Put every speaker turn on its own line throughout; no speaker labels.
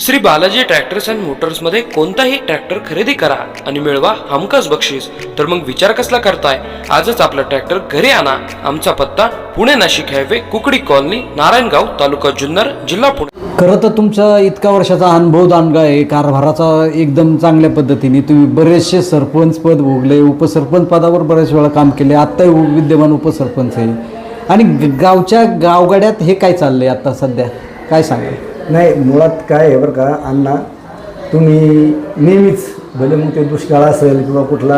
Shri Balaji tractors and मोटर्समध्ये कोणताही tractor खरेदी करा आणि मिळवा हमखास बक्षीस. तर मग विचार कसला करताय? आजच आपला ट्रॅक्टर घरी आणा. आमचा पत्ता पुणे नाशिक हायवे कुकडी कॉलनी नारायणगाव तालुका जुन्नर जिल्हा पुणे.
खरं तर तुमचा इतका वर्षाचा अनुभव दानगा आहे. कारभाराचा एकदम चांगल्या पद्धतीने तुम्ही बरेचसे सरपंच पद भोगले उपसरपंच पदावर बऱ्याच वेळा काम केले. आत्ताही विद्यमान उपसरपंच आहे. आणि गावच्या गावगाड्यात हे काय चाललंय आता सध्या? काय सांगाल?
नाही मुळात काय आहे बरं का अण्णा तुम्ही नेहमीच भले मग ते दुष्काळ असेल किंवा कुठला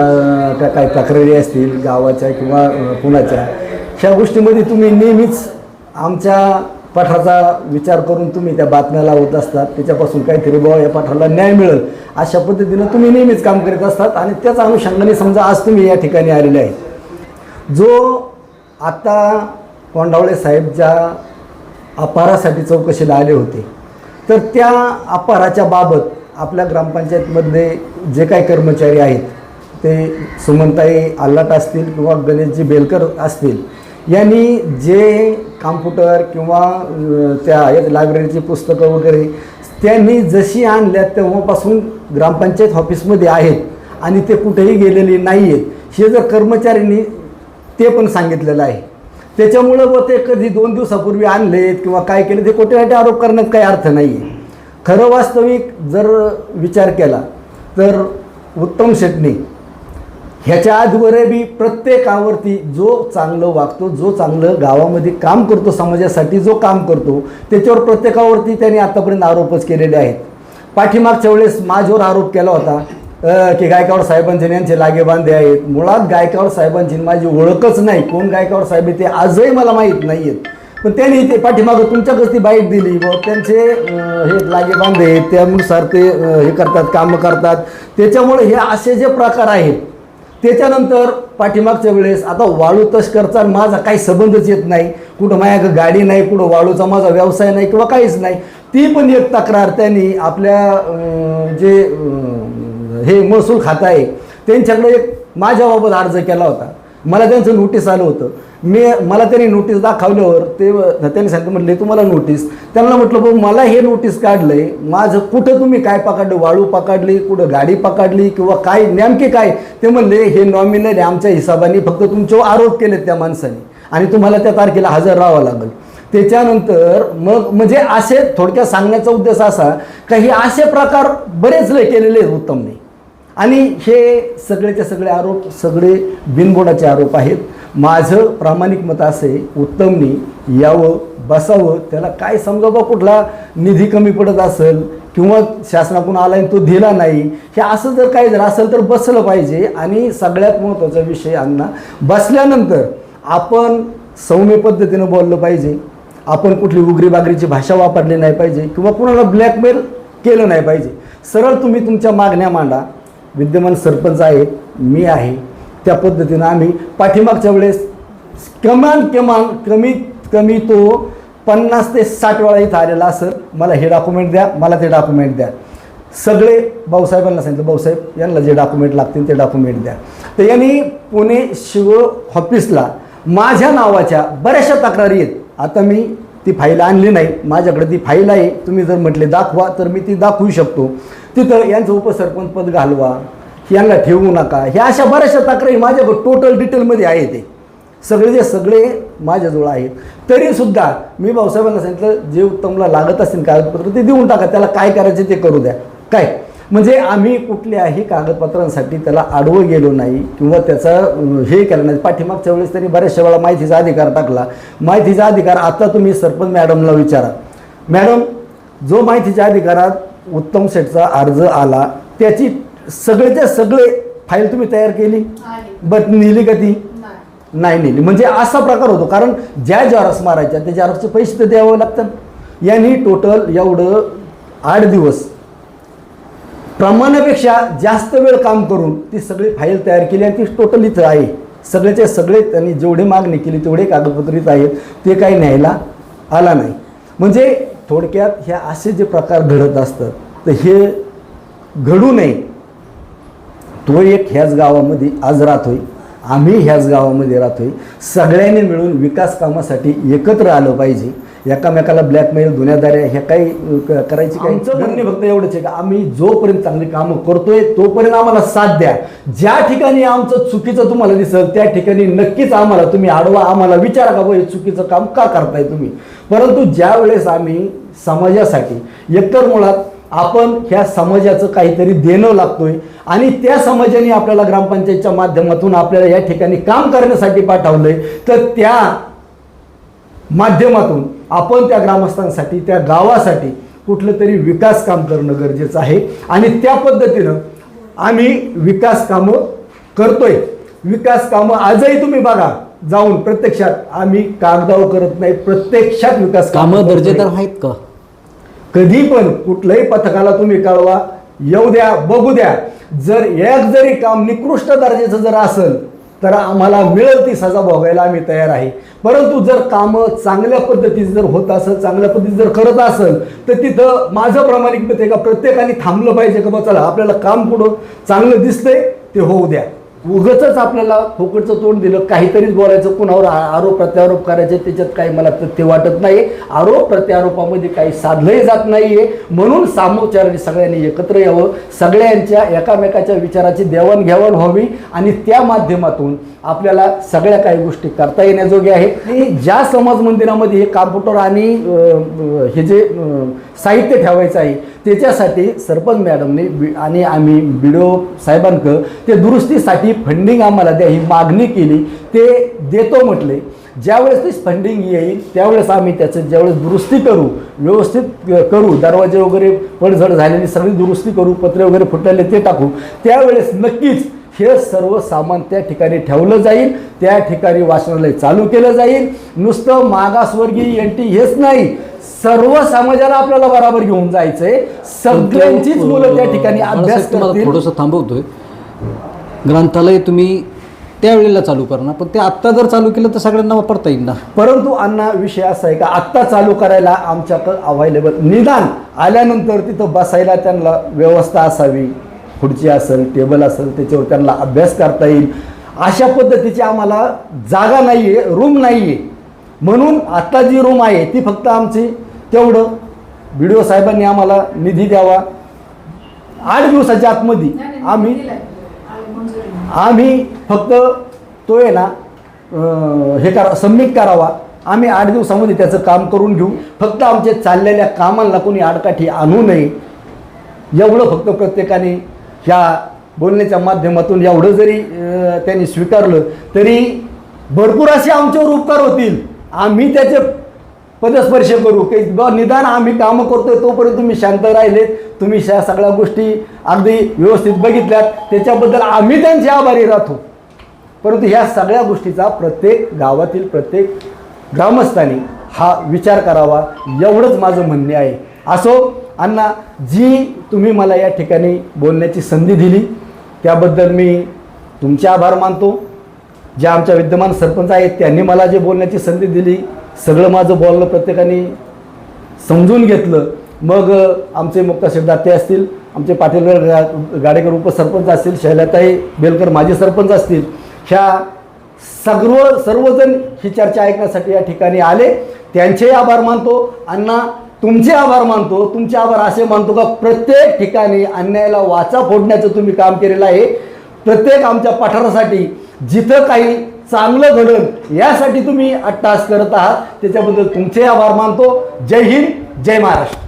त्या काय तक्रारी असतील गावाच्या किंवा कुणाच्या ह्या गोष्टीमध्ये तुम्ही नेहमीच आमच्या पाठाचा विचार करून तुम्ही त्या बातम्या लावत असतात. त्याच्यापासून काहीतरी बुवा या पाठाला न्याय मिळेल. अशा पद्धतीनं तुम्ही नेहमीच काम करीत असतात आणि त्याच अनुषंगाने समजा आज तुम्ही या ठिकाणी आलेले आहे जो आत्ता कोंडावळे साहेब ज्या अपारासाठी चौकशीला आले होते तर त्या अपाराच्या बाबत आपल्या ग्रामपंचायतमधले जे काही कर्मचारी आहेत ते सुमनताई आल्लाट असतील किंवा गणेशजी बेलकर असतील यांनी जे कॉम्प्युटर किंवा त्या लायब्ररीची पुस्तकं वगैरे त्यांनी जशी आणल्या तेव्हापासून ग्रामपंचायत ऑफिसमध्ये आहेत आणि ते कुठेही गेलेले नाही आहेत हे जर कर्मचाऱ्यांनी ते पण सांगितलेलं आहे. त्याच्यामुळं व ते कधी दोन दिवसापूर्वी आणलेत किंवा काय केले ते खोटे आरोप करण्यात काही अर्थ नाही आहे खरं वास्तविक जर विचार केला तर उत्तम शेटणी ह्याच्या आजवरही बी प्रत्येकावरती जो चांगलं वागतो जो चांगलं गावामध्ये काम करतो समाजासाठी जो काम करतो त्याच्यावर प्रत्येकावरती त्यांनी आतापर्यंत आरोपच केलेले आहेत. पाठीमागच्या वेळेस माझ्यावर आरोप केला होता की गायकवाड साहेबांचे यांचे लागेबांधे आहेत. मुळात गायकवाड साहेबांची माझी ओळखच नाही. कोण गायकवाड साहेब आहे ते आजही मला माहीत नाही आहेत पण त्यांनी ते पाठीमागं तुमच्याकडे ती बाईट दिली. व त्यांचे हे हे लागेबांधे आहेत. त्यानुसार ते हे करतात कामं करतात. त्याच्यामुळे हे असे जे प्रकार आहेत त्याच्यानंतर पाठीमागच्या वेळेस आता वाळू तस्करचा माझा काही संबंधच येत नाही. कुठं माझ्याकडे गाडी नाही कुठं वाळूचा माझा व्यवसाय नाही किंवा काहीच नाही. ती पण एक तक्रार त्यांनी आपल्या जे हे महसूल खातं आहे. त्यांच्याकडे एक माझ्याबाबत अर्ज केला होता. मला त्यांचं नोटीस आलं होतं. मी मला त्यांनी नोटीस दाखवल्यावर ते त्यांनी सांगितलं म्हटले तुम्हाला नोटीस त्यांना म्हटलं भाऊ मला हे नोटीस काढलंय. माझं कुठं तुम्ही काय पकडलं? वाळू पकडली कुठं गाडी पकडली किंवा काय नेमके काय? ते म्हणले हे नॉमिनल आमच्या हिसाबाने फक्त तुमच्यावर आरोप केलेत त्या माणसाने. आणि तुम्हाला त्या तारखेला हजर राहावं लागेल. त्याच्यानंतर मग म्हणजे असे थोडक्यात सांगण्याचा उद्देश असा का हे असे प्रकार बरेच लय केलेले आहेत उत्तमने. आणि हे सगळेचे सगळे आरोप सगळे बिनबोडाचे आरोप आहेत. माझं प्रामाणिक मत असे उत्तमनी यावं बसावं त्याला काय समजा बा कुठला निधी कमी पडत असेल किंवा शासनाकडून आला आणि तो दिला नाही हे असं जर काही जर असेल तर बसलं पाहिजे. आणि सगळ्यात महत्त्वाचा विषय अण्णा बसल्यानंतर आपण सौम्य पद्धतीनं बोललं पाहिजे. आपण कुठली उगरी बागरीची भाषा वापरली नाही पाहिजे किंवा कुणाला ब्लॅकमेल केलं नाही पाहिजे. सरळ तुम्ही तुमच्या मागण्या मांडा. विद्यमान सरपंच आहेत मी आहे त्या पद्धतीनं आम्ही पाठीमागच्या वेळेस कमान किमान कमीत कमी तो पन्नास ते साठ वेळा इथं आलेला असं मला हे डॉक्युमेंट द्या मला ते डॉक्युमेंट द्या. सगळे भाऊसाहेबांना सांगितलं भाऊसाहेब यांना जे डॉक्युमेंट लागतील ते डॉक्युमेंट द्या. तर यांनी पुणे शिव ऑफिसला माझ्या नावाच्या बऱ्याचशा तक्रारी आहेत. आता मी ती फाईल आणली नाही माझ्याकडे ती फाईल आहे. तुम्ही जर म्हटले दाखवा तर मी ती दाखवू शकतो. तिथं यांचं उपसरपंच पद घालवा यांना ठेवू नका. ह्या अशा बऱ्याचशा तक्रारी माझ्याकडं टोटल डिटेलमध्ये आहे ते. सगळे जे सगळे माझ्याजवळ आहेत. तरीसुद्धा मी भाऊसाहेबांना सांगितलं जे उत्तमला लागत असतील कागदपत्र ते देऊन टाका त्याला काय करायचे ते करू द्या. काय? म्हणजे आम्ही कुठल्याही कागदपत्रांसाठी त्याला आडवं गेलो नाही किंवा त्याचा हे केलं नाही. पाठीमागच्या वेळेस त्यांनी बऱ्याचशा वेळा माहितीचा अधिकार टाकला. माहितीचा अधिकार आता तुम्ही सरपंच मॅडमला विचारा. मॅडम जो माहितीच्या अधिकारात उत्तम सेटचा अर्ज आला. त्याची सगळेच्या सगळे फाईल तुम्ही तयार केली? बट नेली का ती? नाही. नेली. म्हणजे असा प्रकार होतो. कारण ज्या जॉरक्स मारायच्या त्या जॉरक्सचे पैसे तर द्यावं लागतात. यांनी टोटल एवढं आठ दिवस प्रमाणापेक्षा जास्त वेळ काम करून ती सगळी फाईल तयार केली आणि ती टोटल इथं आहे. सगळेचे सगळे त्यांनी जेवढी मागणी केली तेवढे कागदपत्र इथं आहेत. ते काही न्यायला आला नाही. म्हणजे थोडक्यात ह्या असे जे प्रकार घडत असतात तर हे घडू नये. तो एक ह्याच गावामध्ये आज राहतोय आम्ही ह्याच गावामध्ये राहतोय. सगळ्यांनी मिळून विकास कामासाठी एकत्र आलं पाहिजे. एकामेकाला ब्लॅकमेल दुनियादाऱ्या ह्या काही करायची काही म्हणणे फक्त एवढंच आहे का आम्ही जोपर्यंत चांगली कामं करतोय तोपर्यंत आम्हाला साथ द्या. ज्या ठिकाणी आमचं चुकीचं तुम्हाला दिसेल त्या ठिकाणी नक्कीच आम्हाला तुम्ही आडवा आम्हाला विचारा का हे चुकीचं काम का करताय तुम्ही? परंतु ज्या वेळेस आम्ही समाजासाठी. एकतर मुळात आपण ह्या समाजाचं काहीतरी देणं लागतोय आणि त्या समाजाने आपल्याला ग्रामपंचायतच्या माध्यमातून आपल्याला या ठिकाणी काम करण्यासाठी पाठवलंय तर त्या माध्यमातून आपण त्या ग्रामस्थांसाठी त्या गावासाठी कुठलं तरी विकास काम करणं गरजेचं आहे. आणि त्या पद्धतीनं आम्ही विकास कामं करतोय. विकास कामं आजही तुम्ही बघा. जाऊन प्रत्यक्षात आम्ही कागदावर करत नाही प्रत्यक्षात विकास
कामं. दर्जेदार आहेत का?
कधी पण कुठल्याही पथकाला तुम्ही कळवा येऊ द्या बघू द्या. जर एक जरी काम निकृष्ट दर्जाचं जर असेल तर आम्हाला मिळेल ती सजा भोगायला आम्ही तयार आहे. परंतु जर कामं चांगल्या पद्धतीचं जर होत असेल चांगल्या पद्धतीचं जर करत असेल तर तिथं माझं प्रामाणिक मत आहे का प्रत्येकाने थांबलं पाहिजे का बा? चला आपल्याला काम पुढं चांगलं दिसतंय ते होऊ द्या. उगच आपल्याला फुकटचं तोंड दिलं काहीतरीच बोलायचं कुणावर आरोप प्रत्यारोप करायचे त्याच्यात काही मला तथ्य वाटत नाही आरोप प्रत्यारोपामध्ये काही साधलंही जात नाहीये. म्हणून सामोपचाराने सगळ्यांनी एकत्र यावं. सगळ्यांच्या एकामेकाच्या विचाराची देवाणघेवाण व्हावी आणि त्या माध्यमातून आपल्याला सगळ्या काही गोष्टी करता येण्याजोग्या आहेत आणि ज्या समाज मंदिरामध्ये हे कॉम्प्युटर आणि हे जे साहित्य ठेवायचं आहे त्याच्यासाठी सरपंच मॅडमने बी- आणि आम्ही बी डी ओ साहेबांक ते दुरुस्तीसाठी फंडिंग आम्हाला द्या ही मागणी केली. ते देतो म्हटले. ज्यावेळेस ती फंडिंग येईल त्यावेळेस आम्ही त्याचं ज्यावेळेस दुरुस्ती करू व्यवस्थित करू दरवाजे वगैरे पडझड झालेली सगळी दुरुस्ती करू पत्रे वगैरे फुटलेले ते टाकू त्यावेळेस नक्कीच हे सर्व सामान त्या ठिकाणी ठेवलं जाईल त्या ठिकाणी वाचनालय चालू केलं जाईल. नुसतं मागासवर्गीय एन टी हेच नाही सर्व समाजाला आपल्याला बराबर घेऊन जायचंय. सगळ्यांचीच मुलं त्या ठिकाणी अभ्यास
थोडंसं थांबवतोय. ग्रंथालय तुम्ही त्यावेळेला चालू करणार पण ते आत्ता जर चालू केलं तर सगळ्यांना वापरता येईल ना?
परंतु अण्णा विषय असा आहे का आत्ता चालू करायला आमच्याकडं अवेलेबल निदान आल्यानंतर तिथं बसायला त्यांना व्यवस्था असावी. खुर्ची असेल टेबल असेल त्याच्यावर त्यांना अभ्यास करता येईल. अशा पद्धतीची आम्हाला जागा नाही आहे रूम नाही आहे म्हणून आत्ता जी रूम आहे ती फक्त आमची. तेवढं. बी डी ओ साहेबांनी आम्हाला निधी द्यावा. आठ दिवसाच्या आतमध्ये आम्ही आम्ही फक्त तो आहे ना हे करा सबमिट करावा. आम्ही आठ दिवसामध्ये त्याचं काम करून घेऊ. फक्त आमच्या चाललेल्या कामांना कोणी आडकाठी आणू नये. एवढं फक्त प्रत्येकाने ह्या बोलण्याच्या माध्यमातून एवढं जरी त्यांनी स्वीकारलं तरी भरपूर असे आमच्यावर उपकार होतील. आम्ही त्याचे पदस्पर्श करू. की निदान आम्ही कामं करतोय तोपर्यंत तुम्ही शांत राहिले तुम्ही ह्या सगळ्या गोष्टी अगदी व्यवस्थित बघितल्यात. त्याच्याबद्दल आम्ही त्यांचे आभारी राहतो. परंतु ह्या सगळ्या गोष्टीचा प्रत्येक गावातील प्रत्येक ग्रामस्थांनी हा विचार करावा. एवढंच माझं म्हणणे आहे. असो अण्णा जी तुम्ही मला या ठिकाणी बोलण्याची संधी दिली त्याबद्दल मी तुमचे आभार मानतो. जे आमच्या विद्यमान सरपंच आहेत त्यांनी मला जे बोलण्याची संधी दिली सगळं माझं बोलणं प्रत्येकाने समजून घेतलं. मग आमचे मुक्ताशेठ दाते असतील आमचे पाटीलगड गा- गाडेकर उपसरपंच असतील शैलाताई बेलकर माजी सरपंच असतील ह्या सर्व सर्वजण ही चर्चा ऐकण्यासाठी या ठिकाणी आले. त्यांचेही आभार मानतो. अण्णा तुमचे आभार मानतो तुमचे आभार असे मानतो का प्रत्येक ठिकाणी अन्यायाला वाचा फोडण्याचं तुम्ही काम केलेलं आहे. प्रत्येक आमच्या पठारासाठी जिथं काही चांगलं घडल यासाठी तुम्ही अट्टास करत आहात. त्याच्याबद्दल तुमचे आभार मानतो. जय हिंद जय महाराष्ट्र.